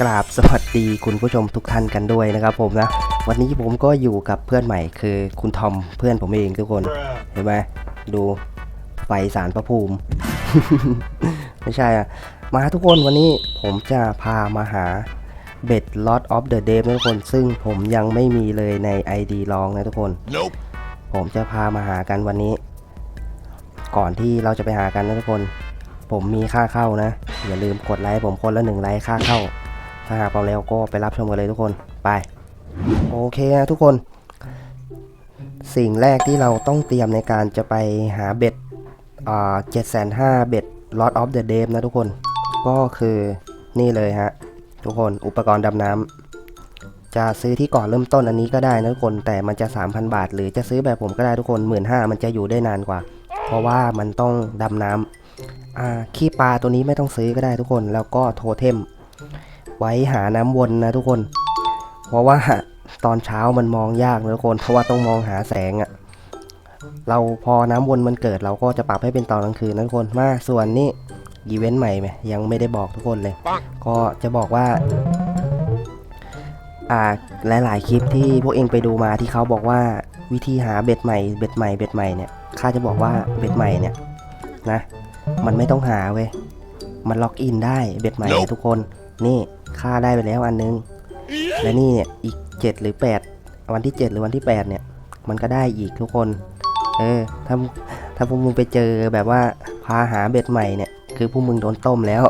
กราบสวัสดีคุณผู้ชมทุกท่านกันด้วยนะครับผมนะ วันนี้ผมก็อยู่กับเพื่อนใหม่คือคุณทอมเพื่อนผมเองทุกคนเห็นไหมดูไฟสารพระภูมิ ไม่ใช่อะมาทุกคนวันนี้ผมจะพามาหาเบ็ด Lot of the Dead นะทุกคน ซึ่งผมยังไม่มีเลยใน ID ลองนะทุกคน Nope. ผมจะพามาหากันวันนี้ ก่อนที่เราจะไปหากันนะทุกคน ผมมีค่าเข้านะ อย่าลืมกดไลค์ผมคนละหนึ่งไลค์ค่าเข้า ถ้าหากเอาแล้วก็ไปรับชมกันเลยทุกคนไปโอเคนะทุกคน สิ่งแรกที่เราต้องเตรียมในการจะไปหาเบ็ดเจ็ดแสนห้าเบ็ด Lot of the Deep นะทุกคน ก็คือนี่เลยฮะ ทุกคนอุปกรณ์ดำน้ำจะซื้อที่ก่อนเริ่มต้นอันนี้ก็ได้นะทุกคน แต่มันจะ 3,000 บาท หรือจะซื้อแบบผมก็ได้ทุกคน1 5ื่นมันจะอยู่ได้นานกว่า เพราะว่ามันต้องดำน้ำขี้ปลาตัวนี้ไม่ต้องซื้อก็ได้ทุกคน แล้วก็โทเทม ไว้หาน้ำวนนะทุกคน เพราะว่าตอนเช้ามันมองยากนะทุกคน เพราะว่าต้องมองหาแสงอะ่ะ เราพอน้ำวนมันเกิดเราก็จะปรับให้เป็นตอนกลางคืนนะทุกคน มาส่วนนี้อีเวนต์ใหม่ไหมยังไม่ได้บอกทุกคนเลย ก็จะบอกว่า อ่าหลายๆคลิปที่พวกเองไปดูมาที่เขาบอกว่าวิธีหาเบ็ดใหม่เบ็ดใหม่เบ็ดใหม่เนี่ยข้าจะบอกว่าเบ็ดใหม่เนี่ยนะ มันไม่ต้องหาเว้ยมันล็อกอินได้เบ็ดใหม่เนี่ย Nope ทุกคนนี่ ค่าได้ไปแล้วอันนึง และนี่เนี่ยอีก 7 หรือ 8 วันที่ 7 หรือวันที่ 8 เนี่ย มันก็ได้อีกทุกคน เออถ้าถ้าพวกมึงไปเจอแบบว่าพาหาเบ็ดใหม่เนี่ยคือพวกมึงโดนต้มแล้ว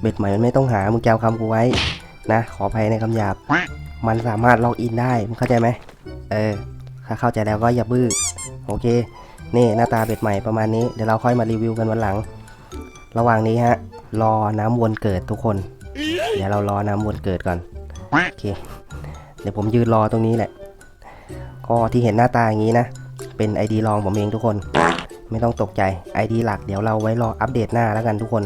เบ็ดใหม่มันไม่ต้องหามึงจำคำกูไว้นะ ขออภัยในคำหยาบ มันสามารถล็อกอินได้มึงเข้าใจไหมเออถ้าเข้าใจแล้วก็อย่าบื้อโอเค นี่หน้าตาเบ็ดใหม่ประมาณนี้เดี๋ยวเราค่อยมารีวิวกันวันหลัง ระหว่างนี้ฮะ รอน้ำวนเกิดทุกคน เดี๋ยวเรารอน้ำวนเกิดก่อนโอเคเดี๋ยวผมยืนรอตรงนี้แหละ ก็ที่เห็นหน้าตาอย่างนี้นะ เป็น ID รองผมเองทุกคน ไม่ต้องตกใจ ID หลักเดี๋ยวเราไว้รออัปเดตหน้าแล้วกันทุกคน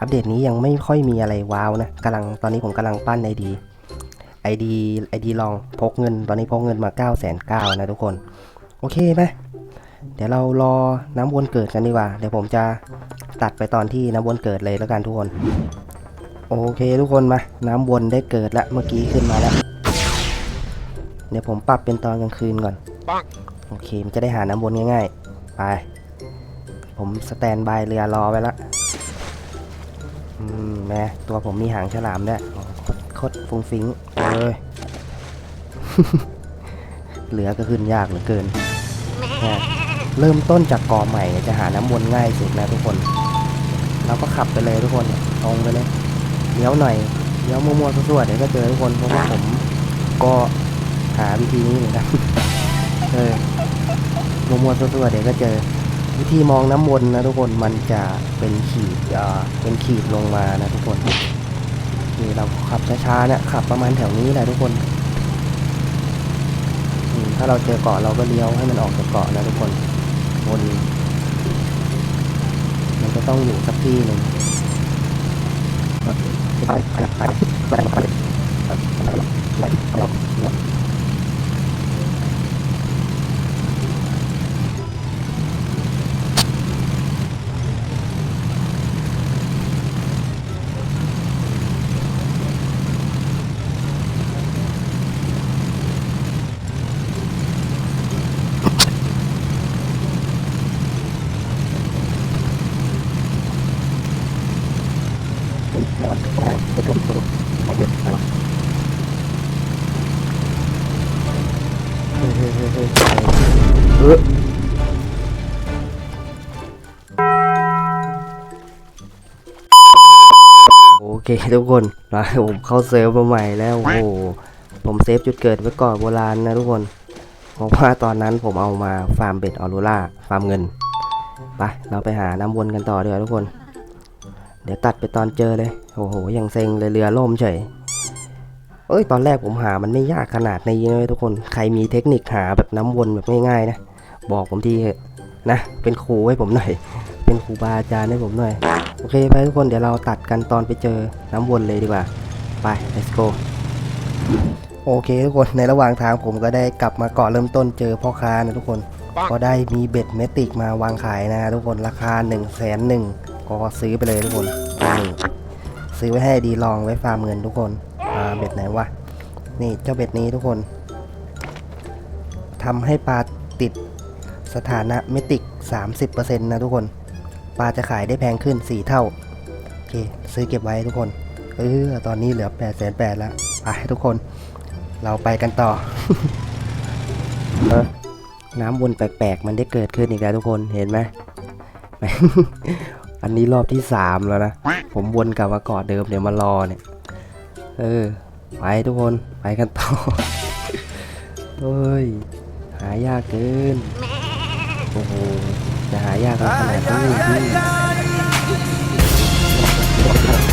อัปเดตนี้ยังไม่ค่อยมีอะไรว้าวนะกำลังตอนนี้ผมกำลังปั้น ID ID ID ลองพกเงิน ตอนนี้พกเงินมา9 9 0 0 0นะทุกคน โอเคไหมเดี๋ยวเรารอน้ำวนเกิดกันดีกว่า เดี๋ยวผมจะตัดไปตอนที่น้ำวนเกิดเลยแล้วกันทุกคน โอเคทุกคนมา น้ำวนได้เกิดแล้วเมื่อกี้ขึ้นมาแล้ว เดี๋ยวผมปรับเป็นตอนกลางคืนก่อนปังโอเคมันจะได้หาน้ำวนง่ายๆ ไป ผมสแตนบายเรือรอไว้ละอืมแม่ตัวผมมีหางฉลามด้วยโอ้โคตรโคตรฟุ้งฟิ้งเลยเหลือก็ขึ้นยากเหลือเกินเนี่ยเริ่มต้นจากกอใหม่เนี่ยจะหาน้ำวนง่ายสุดนะทุกคน เราก็ขับไปเลยทุกคนตรงไปเลย เลี้ยวหน่อยเลี้ยวมั่วๆสั่วๆเดี๋ยวก็เจอทุกคนเพราะว่าผมก็หาวิธีนี้เหมือนกันเออมั่วๆสั่วๆเดี๋ยวก็เจอ วิธีมองน้ำวนนะทุกคนมันจะเป็นขีดอ่าเป็นขีดลงมานะทุกคนนี่เราขับช้าๆเนี่ยขับประมาณแถวนี้แหละทุกคนถ้าเราเจอเกาะเราก็เลี้ยวให้มันออกจากเกาะนะทุกคนวนมันก็ต้องอยู่สักที่หนึ่ง Thank you. เออโอเคทุกคนมาผมเข้าเซิร์ฟมาใหม่แล้ว โอ้โหผมเซฟจุดเกิดไว้ก่อนโบราณนะทุกคน เพราะว่าตอนนั้นผมเอามาฟาร์มเบ็ดออโรล่าฟาร์มเงิน ไป เราไปหาน้ำวนกันต่อดีกว่าทุกคน เดี๋ยวตัดไปตอนเจอเลย โอ้โห ยังเซ็งเลยเรือล่มเฉย เอ้ย ตอนแรกผมหามันไม่ยากขนาดนี้นะเว้ยทุกคน ใครมีเทคนิคหาแบบน้ำวนแบบง่ายๆนะ บอกผมทีนะ เป็นครูให้ผมหน่อย เป็นครูบาอาจารย์ให้ผมหน่อย โอเคไปทุกคน เดี๋ยวเราตัดกันตอนไปเจอน้ำวนเลยดีกว่า ไป let's go โอเคทุกคน ในระหว่างทางผมก็ได้กลับมาเกาะเริ่มต้นเจอพ่อค้านะทุกคน ก็ได้มีเบ็ดเมติกมาวางขายนะทุกคน ราคา1นึ่งแสนหนึ่ง ก็ซื้อไปเลยทุกคนนี่ซื้อซื้อไว้ให้ดีลองไว้ฟาร์มเงินทุกคนอ่าเบ็ดไหนวะนี่เจ้าเบ็ดนี้ทุกคนทำให้ปลาติดสถานะเมติก 30%นะทุกคนปลาจะขายได้แพงขึ้น 4 เท่าโอเคซื้อเก็บไว้ทุกคนเออตอนนี้เหลือ8 8 0 0 0แล้วไปทุกคน เราไปกันต่อเออน้ำวนแปลกๆ มันได้เกิดขึ้นอีกแล้วทุกคนเห็นไหม อันนี้รอบที่สามแล้วนะ ผมวนกลับมาเกาะเดิมเดี๋ยวมารอเนี่ย เออ ไปทุกคน ไปกันต่อเฮ้ย หายากเกิน โอ้โห จะหายากขนาดนี้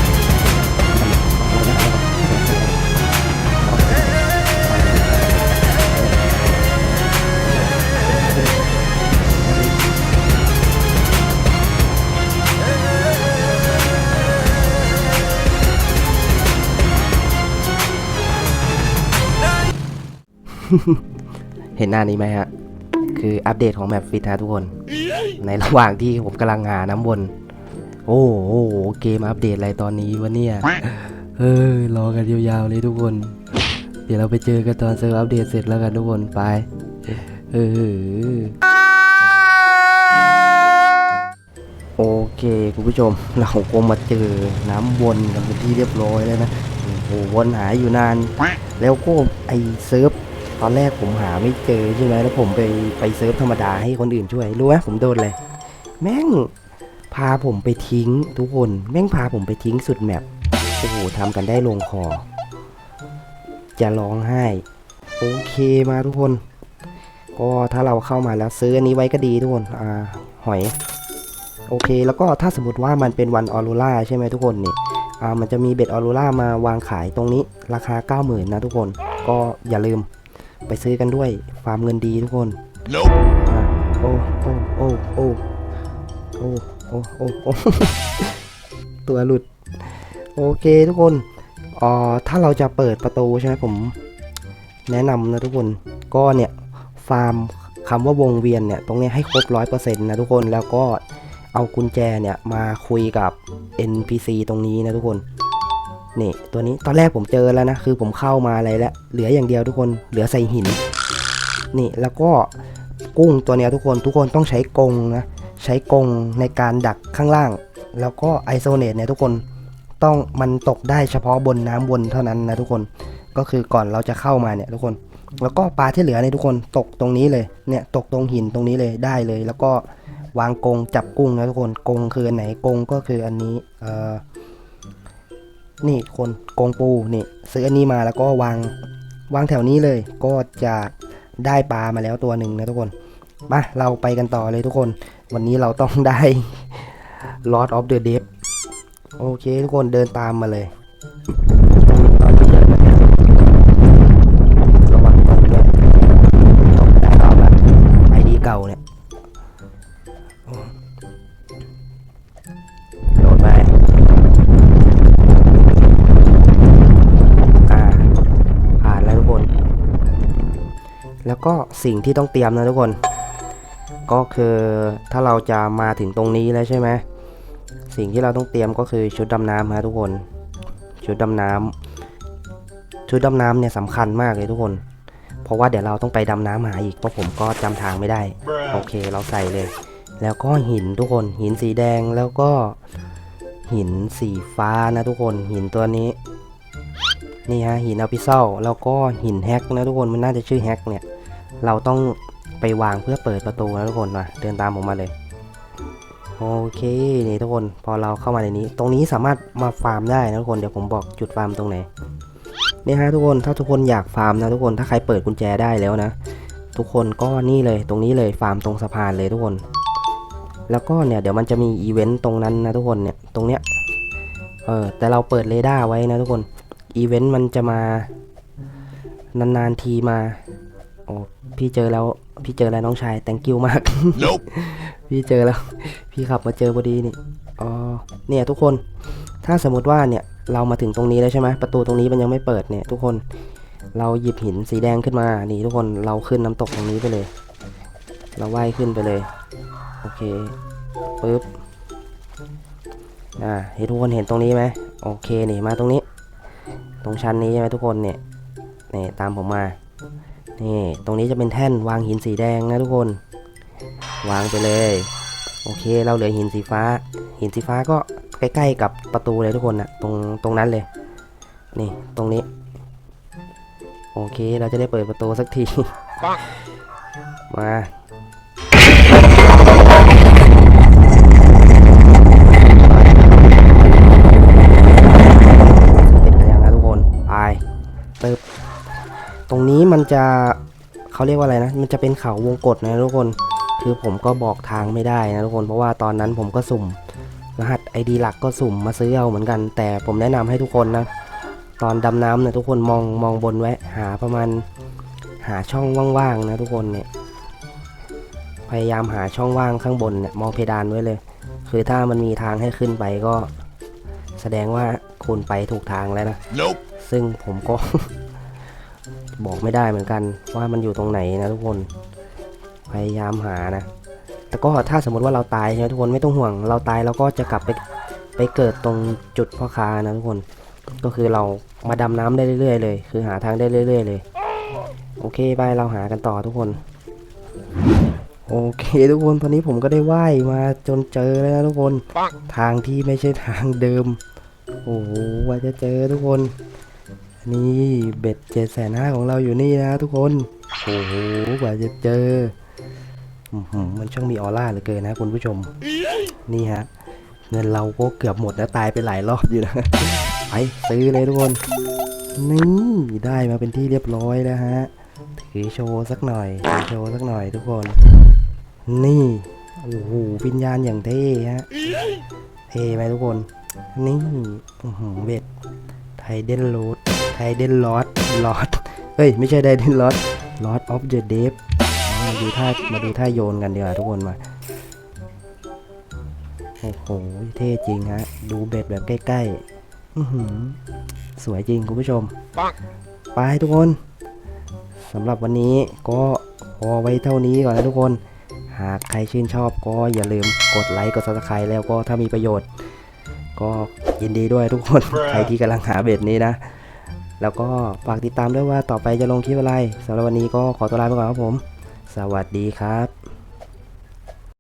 เห็นหน้านี้ไหมฮะ คืออัปเดตของแมปฟิตฮะทุกคน ในระหว่างที่ผมกำลังหาน้ำวน โอ้โห เกมอัปเดตอะไรตอนนี้วะเนี่ยเฮ้ยรอกันยาวๆเลยทุกคน เดี๋ยวเราไปเจอกันตอนเซิร์ฟอัปเดตเสร็จแล้วกันทุกคนไป เออโอเคคุณผู้ชมเราคงมาเจอน้ำวนกันเป็นที่เรียบร้อยแล้วนะโอ้โหวนหาอยู่นาน แล้วก็ไอเซิร์ฟ ตอนแรกผมหาไม่เจอใช่ไหมแล้วผมไปไปเซิร์ฟธรรมดาให้คนอื่นช่วยรู้ไหมผมโดนเลยแม่งพาผมไปทิ้งทุกคน แม่งพาผมไปทิ้งสุดแมปโอ้โหทำกันได้ลงคอ จะร้องไห้ โอเคมาทุกคน ก็ถ้าเราเข้ามาแล้วซื้ออันนี้ไว้ก็ดีทุกคนอ่าหอย โอเค แล้วก็ถ้าสมมติว่ามันเป็นวันออโรล่าใช่ไหมทุกคนนี่อ่ามันจะมีเบ็ดออโรล่ามาวางขายตรงนี้ราคา 90,000นะทุกคน ก็อย่าลืม ไปซื้อกันด้วยฟาร์มเงินดีทุกคน Nope. อะโอ้โอ้โอ้โอ้โอ้โอ้โอ้โอ้ตัวหลุด โอเคทุกคนอ่อถ้าเราจะเปิดประตูใช่ไหมผม แนะนำนะทุกคนก็เนี่ยฟาร์มคำว่าวงเวียนเนี่ยตรงเนี้ยให้ครบร้อยเปอร์เซ็นต์นะทุกคนแล้วก็เอากุญแจเนี่ยมาคุยกับ NPC ตรงนี้นะทุกคน นี่ตัวนี้ตอนแรกผมเจอแล้วนะคือผมเข้ามาอะไรแล้วเหลืออย่างเดียวทุกคนเหลือใส่หิน นี่แล้วก็กุ้งตัวเนี้ยทุกคนทุกคนต้องใช้กรงนะใช้กรงในการดักข้างล่าง แล้วก็ไอโซเนตเนี่ยทุกคนต้องมันตกได้เฉพาะบนน้ำบนเท่านั้นนะทุกคนก็คือก่อนเราจะเข้ามาเนี่ยทุกคน แล้วก็ปลาที่เหลือเนี่ทุกคนตกตรงนี้เลยเนี่ยตกตรงหินตรงนี้เลยได้เลย แล้วก็วางกรงจับกุ้งนะทุกคนกรงคืออันไหนกรงก็คืออันนี้เอ่อ นี่คนกองปูนี่ซื้ออันนี้มาแล้วก็วางวางแถวนี้เลย ก็จะได้ปลามาแล้วตัวหนึ่งนะทุกคน มาเราไปกันต่อเลยทุกคน วันนี้เราต้องได้ Lord of the Deep โอเคทุกคนเดินตามมาเลย สิ่งที่ต้องเตรียมนะทุกคน ก็คือถ้าเราจะมาถึงตรงนี้แล้วใช่ไหมสิ่งที่เราต้องเตรียมก็คือชุดดำน้ำฮะทุกคน ชุดดำน้ำชุดดำน้ำเนี่ยสำคัญมากเลยทุกคน เพราะว่าเดี๋ยวเราต้องไปดำน้ำหาอีกเพราะผมก็จำทางไม่ได้ โอเคเราใส่เลย แล้วก็หินทุกคนหินสีแดงแล้วก็หินสีฟ้านะทุกคนหินตัวนี้นี่ฮะหินอัลพิซอลแล้วก็หินแฮกนะทุกคนมันน่าจะชื่อแฮกเนี่ย เราต้องไปวางเพื่อเปิดประตูนะทุกคนมาเดินตามผมมาเลยโอเคนี่ทุกคนพอเราเข้ามาในนี้ ตรงนี้สามารถมาฟาร์มได้นะทุกคนเดี๋ยวผมบอกจุดฟาร์มตรงไหนนี่ฮะทุกคนถ้าทุกคนอยากฟาร์มนะทุกคนถ้าใครเปิดกุญแจได้แล้วนะ ทุกคนก็นี่เลยตรงนี้เลยฟาร์มตรงสะพานเลยทุกคน แล้วก็เนี่ยเดี๋ยวมันจะมีอีเวนต์ตรงนั้นนะทุกคนเนี่ยตรงเนี้ยเออแต่เราเปิดเรดาร์ไว้นะทุกคนอีเวนต์มันจะมานานๆทีมา อ้พี่เจอแล้ว พี่เจอแล้วน้องชาย thank you มาก Nope. พี่เจอแล้ว พี่ขับมาเจอพอดีนี่ อ๋อ เนี่ยทุกคน ถ้าสมมติว่าเนี่ยเรามาถึงตรงนี้แล้วใช่ไหมประตูตรงนี้มันยังไม่เปิดเนี่ย ทุกคน เราหยิบหินสีแดงขึ้นมา นี่ทุกคน เราขึ้นน้ำตกตรงนี้ไปเลย เราว่ายขึ้นไปเลย โอเค ปึ๊บ อ่าให้ทุกคนเห็นตรงนี้ไหมโอเค นี่มาตรงนี้ ตรงชั้นนี้ใช่ไหมทุกคนเนี่ยนี่ตามผมมา นี่ตรงนี้จะเป็นแท่นวางหินสีแดงนะทุกคน วางไปเลย โอเคเราเหลือหินสีฟ้า หินสีฟ้าก็ใกล้ๆกับประตูเลยทุกคนนะตรงตรงนั้นเลย นี่ตรงนี้ โอเคเราจะได้เปิดประตูสักที มา ตรงนี้มันจะเขาเรียกว่าอะไรนะ มันจะเป็นเขาวงกตนะทุกคน คือผมก็บอกทางไม่ได้นะทุกคน เพราะว่าตอนนั้นผมก็สุ่ม รหัส ID หลักก็สุ่มมาซื้อเอาเหมือนกัน แต่ผมแนะนำให้ทุกคนนะ ตอนดำน้ำเนี่ยทุกคนมองมองบนไว้หาประมาณหาช่องว่างๆนะทุกคนเนี่ย พยายามหาช่องว่างข้างบนเนี่ยมองเพดานไว้เลย คือถ้ามันมีทางให้ขึ้นไปก็ แสดงว่าคุณไปถูกทางแล้วนะ Nope. ซึ่งผมก็ บอกไม่ได้เหมือนกันว่ามันอยู่ตรงไหนนะทุกคน พยายามหานะ แต่ก็ถ้าสมมติว่าเราตายใช่ไหมทุกคนไม่ต้องห่วง เราตายเราก็จะกลับไปไปเกิดตรงจุดพ่อค้านะทุกคน ก็คือเรามาดำน้ำได้เรื่อยๆเลย คือหาทางได้เรื่อย ๆ เลย โอเคไปเราหากันต่อทุกคน โอเคทุกคนตอนนี้ผมก็ได้ว่ายมาจนเจอแล้วนะทุกคน ทางที่ไม่ใช่ทางเดิม โอ้โหว่าจะเจอทุกคน นี่เบ็ดเจ็ดแสนห้าของเราอยู่นี่นะทุกคน โอ้โหกว่าจะเจอ มันช่างมีออร่าเหลือเกินนะคุณผู้ชม นี่ฮะ เงินเราก็เกือบหมดแล้วตายไปหลายรอบอยู่นะ ไปซื้อเลยทุกคน นี่ได้มาเป็นที่เรียบร้อยแล้วฮะ ถือโชว์สักหน่อยถือโชว์สักหน่อยทุกคน นี่ โอ้โหวิญญาณอย่างเท่ฮะ เท่ไหมทุกคน นี่อื้อหือเบ็ด เดนโรดไทเดนลอดลอดเฮ้ย ไม่ใช่ไทเดนลอดลอดออฟเดอะเดฟมาดูท่ามาดูท่าโยนกันดีกว่าทุกคนมา โอ้โห เท่จริงฮะ ดูเบ็ดแบบใกล้ๆอื้อหือสวยจริงคุณผู้ชมปังไปทุกคนสำหรับวันนี้ก็พอไว้เท่านี้ก่อนนะทุกคน หากใครชื่นชอบก็อย่าลืมกดไลค์กด subscribe แล้วก็ถ้ามีประโยชน์ ก็ ยินดีด้วยทุกคน ใครที่กำลังหาเบ็ดนี้นะ แล้วก็ฝากติดตามด้วยว่าต่อไปจะลงคลิปอะไรสำหรับวันนี้ก็ขอตัวลาไปก่อนครับผม สวัสดีครับ